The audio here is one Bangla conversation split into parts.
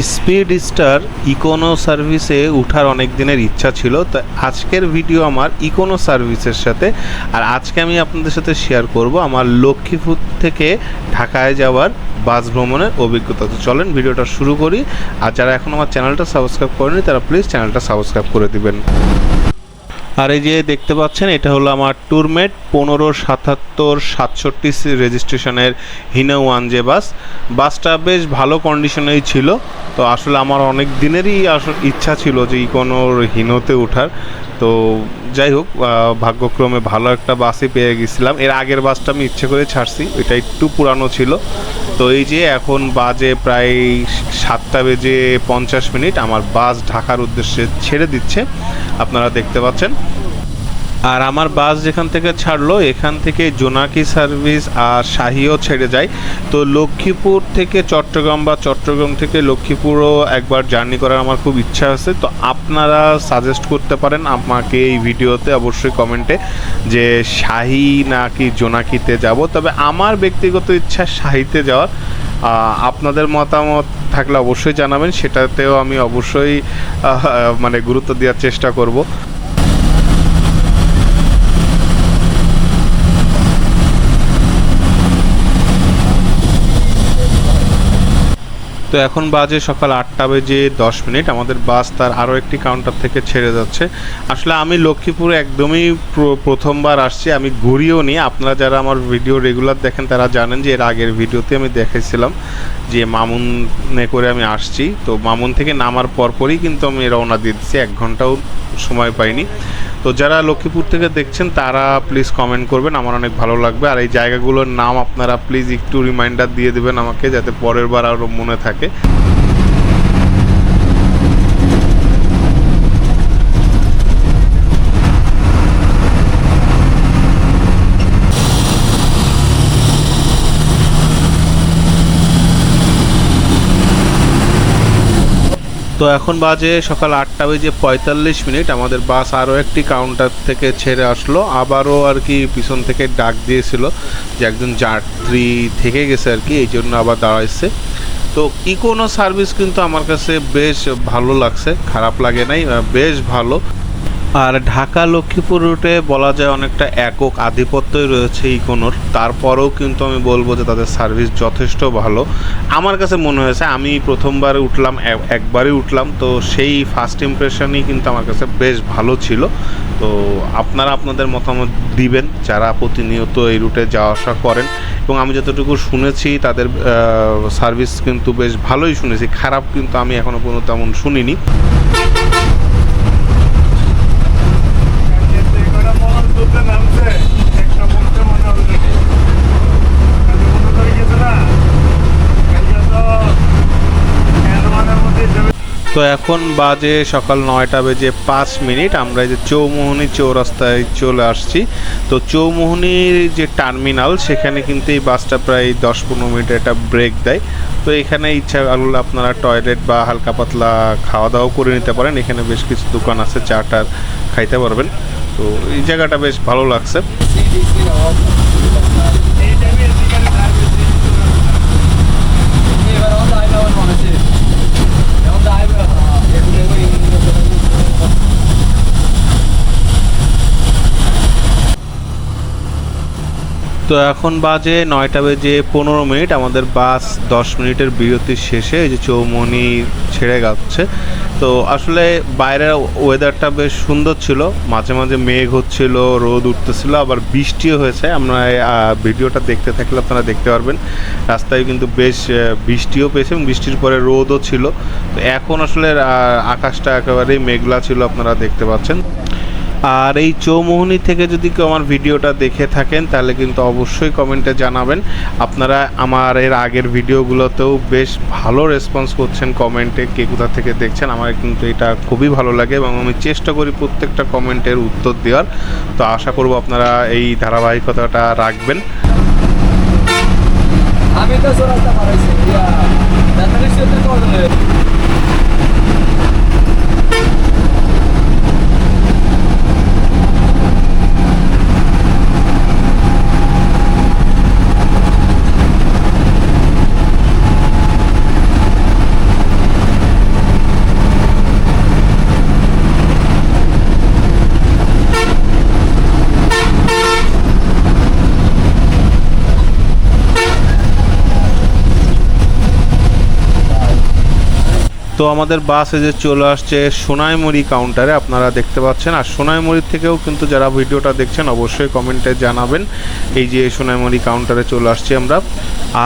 স্পিড স্টার ইকোনো সার্ভিসে উঠার অনেক দিনের ইচ্ছা ছিল, তো আজকের ভিডিও আমার ইকোনো সার্ভিসের সাথে। আর আজকে আমি আপনাদের সাথে শেয়ার করব আমার লক্ষ্মীপুর থেকে ঢাকায় যাওয়ার বাস ভ্রমণের অভিজ্ঞতা। তো চলেন ভিডিওটা শুরু করি। আর যারা এখন আমার চ্যানেলটা সাবস্ক্রাইব করেনি তারা প্লিজ চ্যানেলটা সাবস্ক্রাইব করে দিবেন। আর এই যে দেখতে পাচ্ছেন, এটা হলো আমার ট্যুরমেট পনেরো সাতাত্তর সাতষট্টি রেজিস্ট্রেশনের হিনো ওয়ান যে বাস বাসটা বেশ ভালো কন্ডিশনেই ছিল। তো আসলে আমার অনেক দিনেরই ইচ্ছা ছিল যে ইকোনোর হিনোতে ওঠার। তো যাই হোক ভাগ্যক্রমে ভালো একটা বাসই পেয়ে গেছিলাম। এর আগের বাসটা আমি ইচ্ছে করে ছাড়ছি। এটা একটু পুরানো ছিল। তো এই যে এখন বাজে প্রায় সাতটা বেজে পঞ্চাশ মিনিট, আমার বাস ঢাকার উদ্দেশ্যে ছেড়ে দিচ্ছে। আপনারা দেখতে পাচ্ছেন। আর আমার বাস যেখান থেকে ছাড়লো, এখান থেকে জোনাকি সার্ভিস আর শাহিও ছেড়ে যায়। তো লক্ষ্মীপুর থেকে চট্টগ্রাম বা চট্টগ্রাম থেকে লক্ষ্মীপুরও একবার জার্নি করার আমার খুব ইচ্ছা আছে। তো আপনারা সাজেস্ট করতে পারেন আমাকে এই ভিডিওতে অবশ্যই কমেন্টে যে শাহি নাকি জোনাকিতে যাব। তবে আমার ব্যক্তিগত ইচ্ছা শাহিতে যাওয়ার। আপনাদের মতামত থাকলে অবশ্যই জানাবেন, সেটাতেও আমি অবশ্যই মানে গুরুত্ব দেওয়ার চেষ্টা করব। তো এখন বাজে সকাল আটটা বেজে দশ মিনিট। আমাদের বাস তার আরও একটি কাউন্টার থেকে ছেড়ে যাচ্ছে। আসলে আমি লক্ষ্মীপুরে একদমই প্রথমবার আসছি, আমি ঘুরিও নি। আপনারা যারা আমার ভিডিও রেগুলার দেখেন, তারা জানেন যে এর আগের ভিডিওতে আমি দেখেছিলাম যে মামুনে করে আমি আসছি। তো মামুন থেকে নামার পরপরই কিন্তু আমি রওনা দিচ্ছি। এক ঘন্টাও সময় পাইনি। তো যারা লক্ষ্মীপুর থেকে দেখছেন, তারা প্লিজ কমেন্ট করবেন, আমার অনেক ভালো লাগবে। আর এই জায়গাগুলোর নাম আপনারা প্লিজ একটু রিমাইন্ডার দিয়ে দেবেন আমাকে, যাতে পরের বার আরও মনে থাকে। তো এখন বাজে সকাল আটটা বেজে পঁয়তাল্লিশ মিনিট। আমাদের বাস আরও একটি কাউন্টার থেকে ছেড়ে আসলো। আবারও আর কি পিছন থেকে ডাক দিয়েছিল যে একজন যাত্রী থেকে গেছে আর কি, এই জন্য আবার দাঁড়াইছে। তো ইকোনো সার্ভিস কিন্তু আমার কাছে বেশ ভালো লাগছে, খারাপ লাগে নাই বেশ ভালো। আর ঢাকা লক্ষ্মীপুর রুটে বলা যায় অনেকটা একক আধিপত্যই রয়েছে ইকোনোর তারপরেও কিন্তু আমি বলব যে তাদের সার্ভিস যথেষ্ট ভালো। আমার কাছে মনে হয়েছে, আমি প্রথমবার উঠলাম একবারই উঠলাম, তো সেই ফার্স্ট ইমপ্রেশনই কিন্তু আমার কাছে বেশ ভালো ছিল। তো আপনারা আপনাদের মতামত দিবেন, যারা প্রতিনিয়ত এই রুটে যাওয়া আসা করেন। এবং আমি যতটুকু শুনেছি, তাদের সার্ভিস কিন্তু বেশ ভালোই শুনেছি। খারাপ কিন্তু আমি এখনও কোনো তেমন শুনিনি এগুলো মহল তুলতে নামছে একটা মুখতে মনে হবে নাকি কাজে মনে করে গেছে না কাজে তো এরমানের মধ্যে যাবে তো এখন বাজে সকাল নয়টা বেজে পাঁচ মিনিট। আমরা এই যে চৌমোহনী চৌরাস্তায় চলে আসছি। তো চৌমোহনীর যে টার্মিনাল, সেখানে কিন্তু এই বাসটা প্রায় দশ পনেরো মিনিট একটা ব্রেক দেয়। তো এখানে ইচ্ছা করলে আপনারা টয়লেট বা হালকা পাতলা খাওয়া দাওয়া করে নিতে পারেন। এখানে বেশ কিছু দোকান আছে চা টার খাইতে পারবেন। তো এই জায়গাটা বেশ ভালো লাগছে। তো এখন বাজে নয়টা বেজে পনেরো মিনিট। আমাদের বাস দশ মিনিটের বিরতির শেষে এই যে চৌমনি ছেড়ে যাচ্ছে। তো আসলে বাইরের ওয়েদারটা বেশ সুন্দর ছিল। মাঝে মাঝে মেঘ হচ্ছিল, রোদ উঠতেছিল, আবার বৃষ্টিও হয়েছে। আমরা ভিডিওটা দেখতে থাকলে আপনারা দেখতে পারবেন। রাস্তায় কিন্তু বেশ বৃষ্টিও পেয়েছে এবং বৃষ্টির পরে রোদও ছিল। তো এখন আসলে আকাশটা একেবারেই মেঘলা ছিল, আপনারা দেখতে পাচ্ছেন। আর এই চৌমোহনী থেকে যদি কেউ আমার ভিডিওটা দেখে থাকেন, তাহলে কিন্তু অবশ্যই কমেন্টে জানাবেন। আপনারা আমার এর আগের ভিডিওগুলোতেও বেশ ভালো রেসপন্স করছেন কমেন্টে কে কোথা থেকে দেখছেন, আমার কিন্তু এটা খুবই ভালো লাগে এবং আমি চেষ্টা করি প্রত্যেকটা কমেন্টের উত্তর দেওয়ার। তো আশা করব আপনারা এই ধারাবাহিকতাটা রাখবেন। আমি তো তো আমাদের বাস যে চলে আসছে সোনাইমুড়ি কাউন্টারে আপনারা দেখতে পাচ্ছেন। আর সোনাইমুড়ির থেকেও কিন্তু যারা ভিডিওটা দেখছেন, অবশ্যই কমেন্টে জানাবেন এই যে সোনাইমুড়ি কাউন্টারে চলে আসছি আমরা।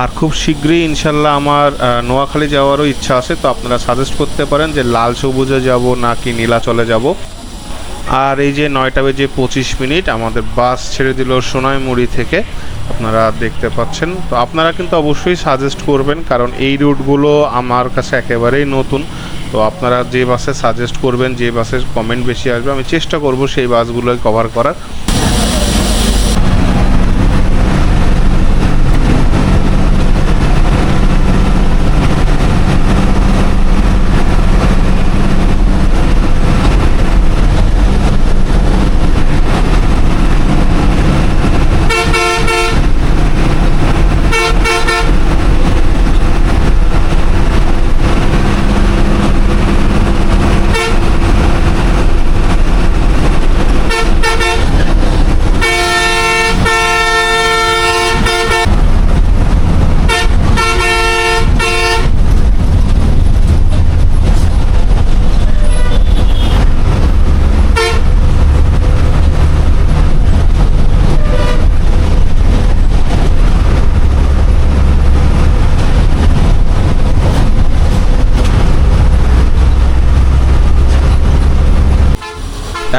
আর খুব শীঘ্রই ইনশাল্লাহ আমার নোয়াখালী যাওয়ারও ইচ্ছা আছে, তো আপনারা সাজেস্ট করতে পারেন যে লাল সবুজে যাব নাকি নীলাচলে যাব। আর এই যে নয়টা বেজে পঁচিশ মিনিট, আমাদের বাস ছেড়ে দিল সোনাইমুড়ি থেকে। আপনারা দেখতে পাচ্ছেন। তো আপনারা কিন্তু অবশ্যই সাজেস্ট করবেন, কারণ এই রুটগুলো আমার কাছে একেবারেই নতুন। তো আপনারা যে বাসে সাজেস্ট করবেন, যে বাসের কমেন্ট বেশি আসবে, আমি চেষ্টা করব সেই বাসগুলোই কভার করার।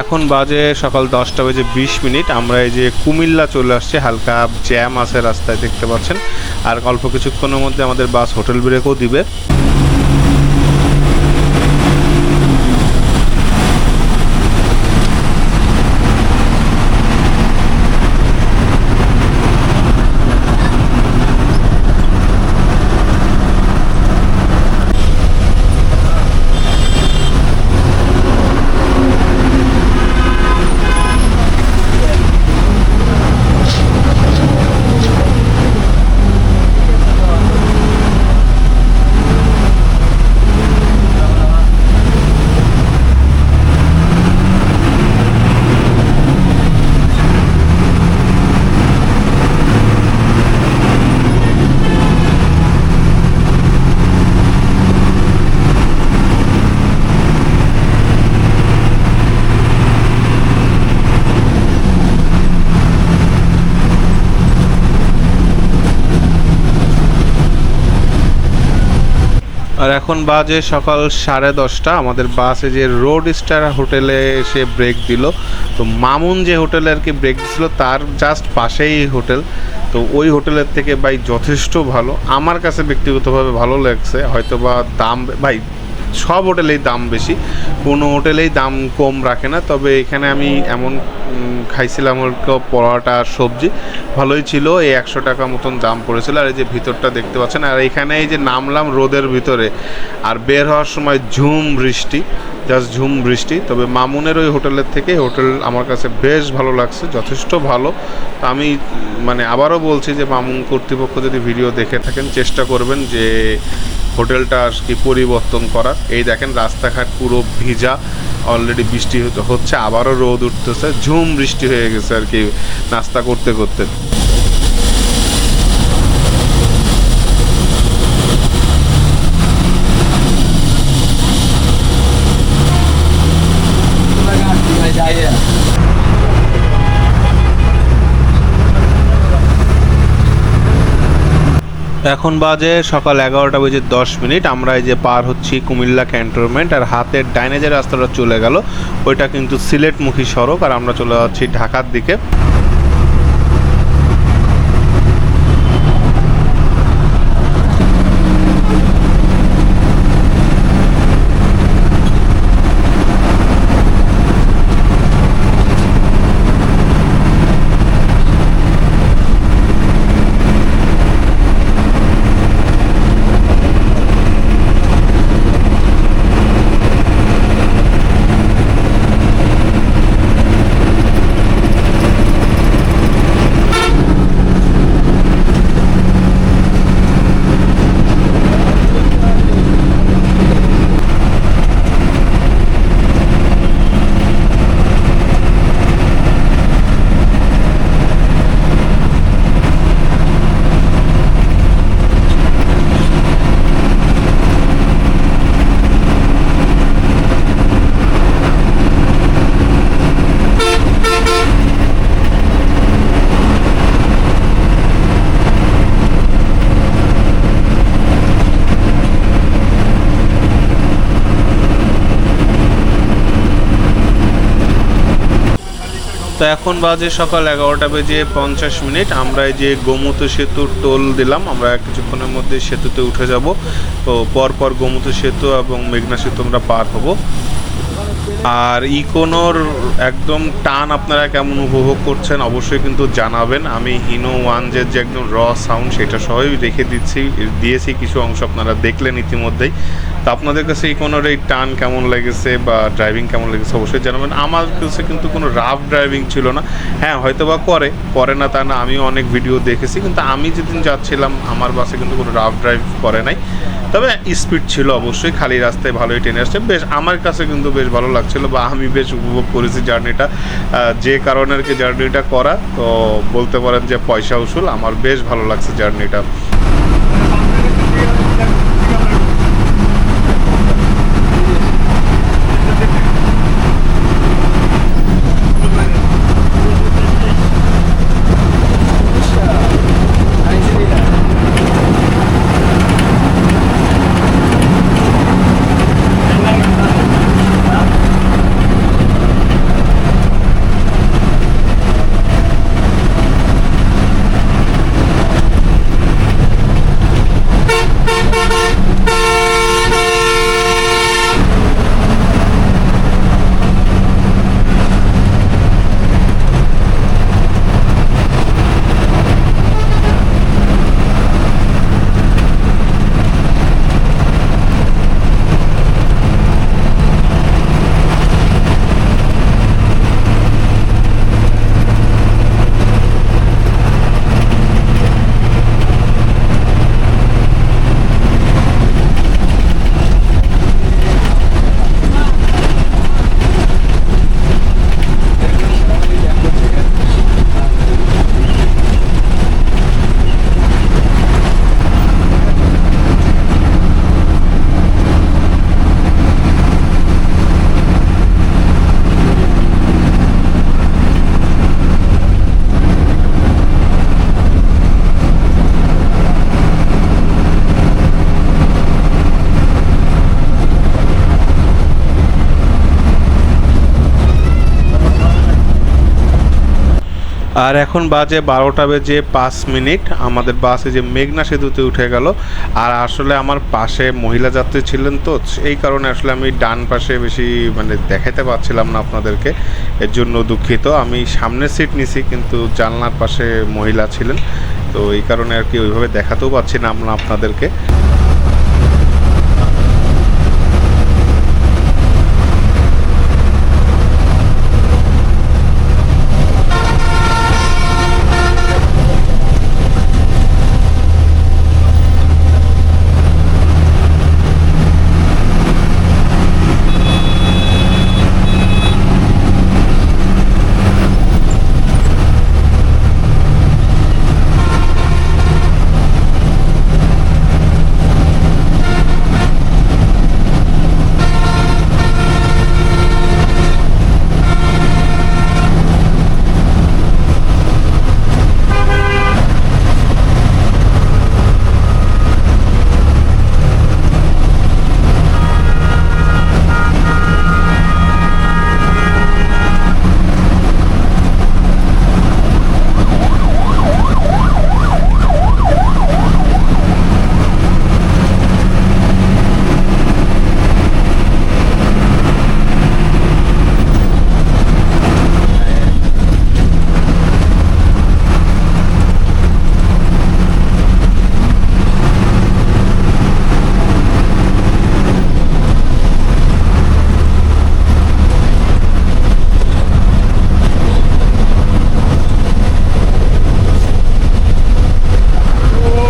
এখন বাজে সকাল দশটা বেজে বিশ মিনিট। আমরা এই যে কুমিল্লা চলে আসছে, হালকা জ্যাম আছে রাস্তায় দেখতে পাচ্ছেন। আর অল্প কিছুক্ষণের মধ্যে আমাদের বাস হোটেল ব্রেকও দিবে। আর এখন বাজে সকাল সাড়ে দশটা। আমাদের বাসে যে রোড স্টার হোটেলে এসে ব্রেক দিল। তো মামুন যে হোটেলে আর কি ব্রেক দিছিল, তার জাস্ট পাশেই হোটেল তো ওই হোটেলের থেকে ভাই যথেষ্ট ভালো। আমার কাছে ব্যক্তিগতভাবে ভালো লাগছে। হয়তো বা দাম, ভাই সব হোটেলেই দাম বেশি। কোনো হোটেলেই দাম কম রাখে না। তবে এখানে আমি এমন খাইছিলাম হলকো পরোটা আর সবজি। ভালোই ছিল, এই একশো টাকা মতন দাম পড়েছিল। আর এই যে ভিতরটা দেখতে পাচ্ছেন, আর এখানে এই যে নামলাম রোদের ভিতরে। আর বের হওয়ার সময় ঝুম বৃষ্টি জাস্ট ঝুম বৃষ্টি। তবে মামুনের ওই হোটেলের থেকে হোটেল আমার কাছে বেশ ভালো লাগছে, যথেষ্ট ভালো। তো আমি মানে আবারও বলছি যে, মামুন কর্তৃপক্ষ যদি ভিডিও দেখে থাকেন, চেষ্টা করবেন যে হোটেলটা আর কি পরিবর্তন করার। এই দেখেন, রাস্তাঘাট পুরো ভিজা অলরেডি বৃষ্টি হচ্ছে আবারও রোদ উঠতেছে, ঝুম বৃষ্টি হয়ে গেছে আর কি, নাস্তা করতে করতে। এখন বাজে সকাল এগারোটা বেজে দশ মিনিট। আমরা এই যে পার হচ্ছি কুমিল্লা ক্যান্টনমেন্ট আর হাতের ডাইনে যে রাস্তাটা চলে গেল, ওইটা কিন্তু সিলেটমুখী সড়ক। আর আমরা চলে যাচ্ছি ঢাকার দিকে। তো এখন বাজে সকাল এগারোটা বেজে পঞ্চাশ মিনিট। আমরা এই যে গোমুত সেতুর টোল দিলাম, আমরা কিছুক্ষণের মধ্যে সেতুতে উঠে যাব। তো পরপর গোমুত সেতু এবং মেঘনা সেতু আমরা পার হব। আর ইকোনোর একদম টান আপনারা কেমন উপভোগ করছেন অবশ্যই কিন্তু জানাবেন। আমি হিনো ওয়ানজের যে একদম র সাউন্ড সেটা সবই রেখে দিচ্ছি, দিয়েছি কিছু অংশ আপনারা দেখলেন ইতিমধ্যেই। তো আপনাদের কাছে ইকোনোর এই টান কেমন লেগেছে বা ড্রাইভিং কেমন লেগেছে অবশ্যই জানাবেন। আমার কাছে কিন্তু কোনো রাফ ড্রাইভিং ছিল না। হ্যাঁ হয়তো বা করে করে না তা না, আমিও অনেক ভিডিও দেখেছি, কিন্তু আমি যেদিন যাচ্ছিলাম, আমার বাসে কিন্তু কোনো রাফ ড্রাইভ করে নাই। তবে স্পিড ছিল অবশ্যই, খালি রাস্তায় ভালোই টেনে আসছে। বেশ, আমার কাছে কিন্তু বেশ ভালো লাগছিল বা আমি বেশ উপভোগ করেছি জার্নিটা। যে কারণে আর কি জার্নিটা করা, তো বলতে পারেন যে পয়সা উসুল। আমার বেশ ভালো লাগছে জার্নিটা। আর এখন বাজে বারোটা বেজে পাঁচ মিনিট। আমাদের বাসে যে মেঘনা সেতুতে উঠে গেল। আর আসলে আমার পাশে মহিলা যাত্রী ছিলেন তো এই কারণে আসলে আমি ডান পাশে বেশি মানে দেখাতে পারছিলাম না আপনাদেরকে। এর জন্য দুঃখিত। আমি সামনের সিট নিছি, কিন্তু জানলার পাশে মহিলা ছিলেন। তো এই কারণে আর কি ওইভাবে দেখাতেও পাচ্ছি না আপনাদেরকে।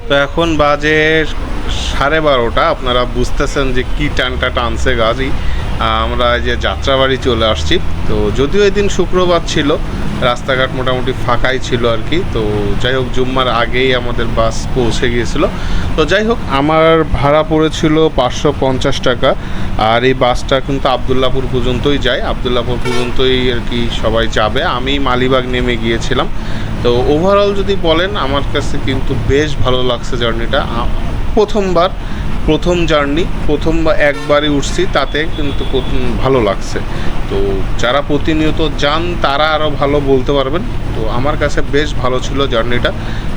তো এখন বাজে সাড়ে বারোটা। আপনারা বুঝতেছেন যে কি টানটা টানছে গাড়ি। আমরা যে যাত্রাবাড়ি চলে আসছি। তো যদিও এদিন শুক্রবার ছিল, রাস্তাঘাট মোটামুটি ফাঁকাই ছিল আর কি, তো যাই হোক জুম্মার আগেই আমাদের বাস পৌঁছে গিয়েছিল। তো যাই হোক, আমার ভাড়া পড়েছিল পাঁচশো পঞ্চাশ টাকা, আর এই বাসটা কিন্তু আবদুল্লাপুর পর্যন্তই যায়। আবদুল্লাপুর পর্যন্তই আর কি সবাই যাবে। আমি মালিবাগ নেমে গিয়েছিলাম। তো ওভারঅল যদি বলেন, আমার কাছে কিন্তু বেশ ভালো লাগছে জার্নিটা। প্রথমবার প্রথম জার্নি, প্রথম বা একবারই উঠছি, তাতে কিন্তু ভালো লাগছে। তো যারা প্রতিনিয়ত যান, তারা আরও ভালো বলতে পারবেন। তো আমার কাছে বেশ ভালো ছিল জার্নিটা।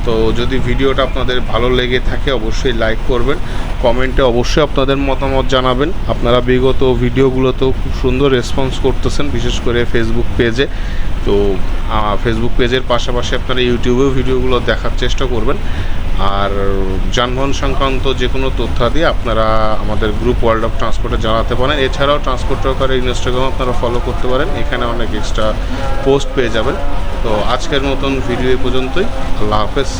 তো যদি ভিডিওটা আপনাদের ভালো লেগে থাকে, অবশ্যই লাইক করবেন। কমেন্টে অবশ্যই আপনাদের মতামত জানাবেন। আপনারা বিগত ভিডিওগুলোতেও খুব সুন্দর রেসপন্স করতেছেন, বিশেষ করে ফেসবুক পেজে তো ফেসবুক পেজের পাশাপাশি আপনারা ইউটিউবেও ভিডিওগুলো দেখার চেষ্টা করবেন। আর যানবাহন সংক্রান্ত যে কোনো তথ্যাদি আপনারা আমাদের গ্রুপ ওয়ার্ল্ড অফ ট্রান্সপোর্টে জানাতে পারেন। এছাড়াও ট্রান্সপোর্ট ওয়ার্কারের ইনস্টাগ্রাম আপনারা ফলো করতে পারেন। এখানে অনেক এক্সট্রা পোস্ট পেয়ে যাবেন। তো আজকের মতন ভিডিও পর্যন্তই। আল্লাহ হাফেজ।